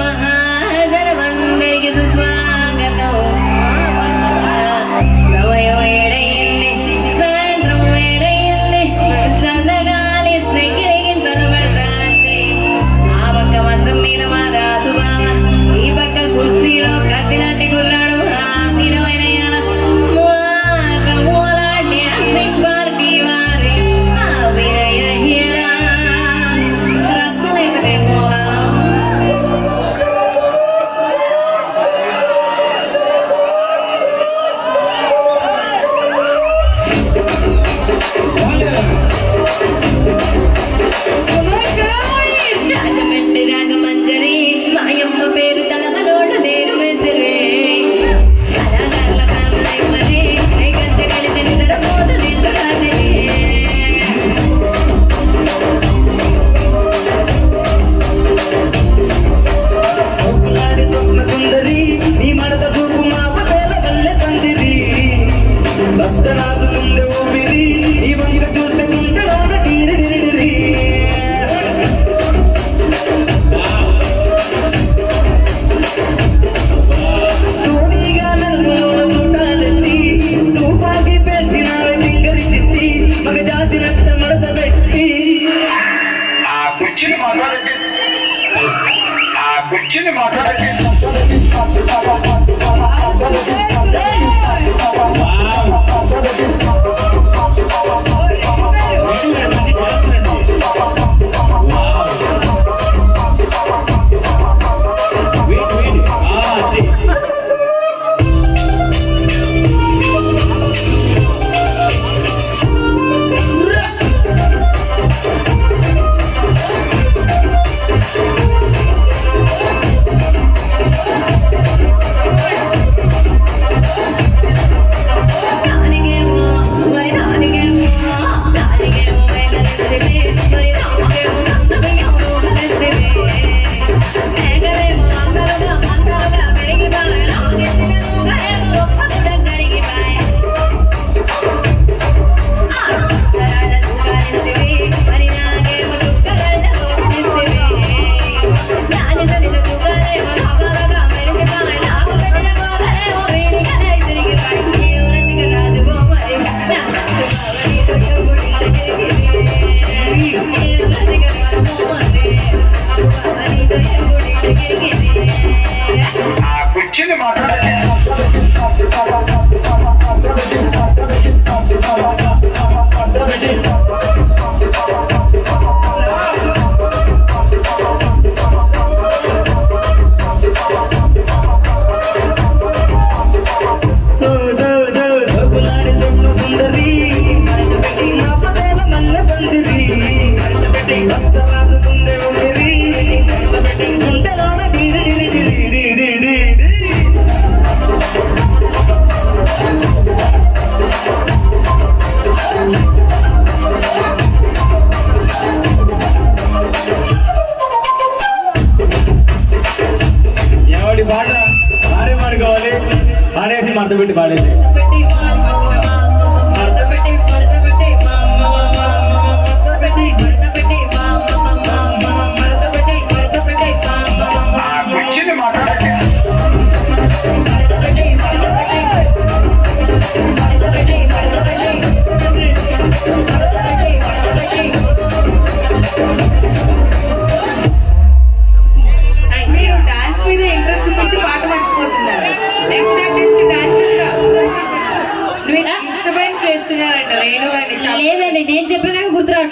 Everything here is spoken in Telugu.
my Şimdi madde కూర్చొని మాట్లాడే పాట ఆడే పాడుకోవాలి అనేసి మనసు పెట్టి పాడేసి. లేదండి నేను చెప్పేదాకా గుర్తురావట్లేదు.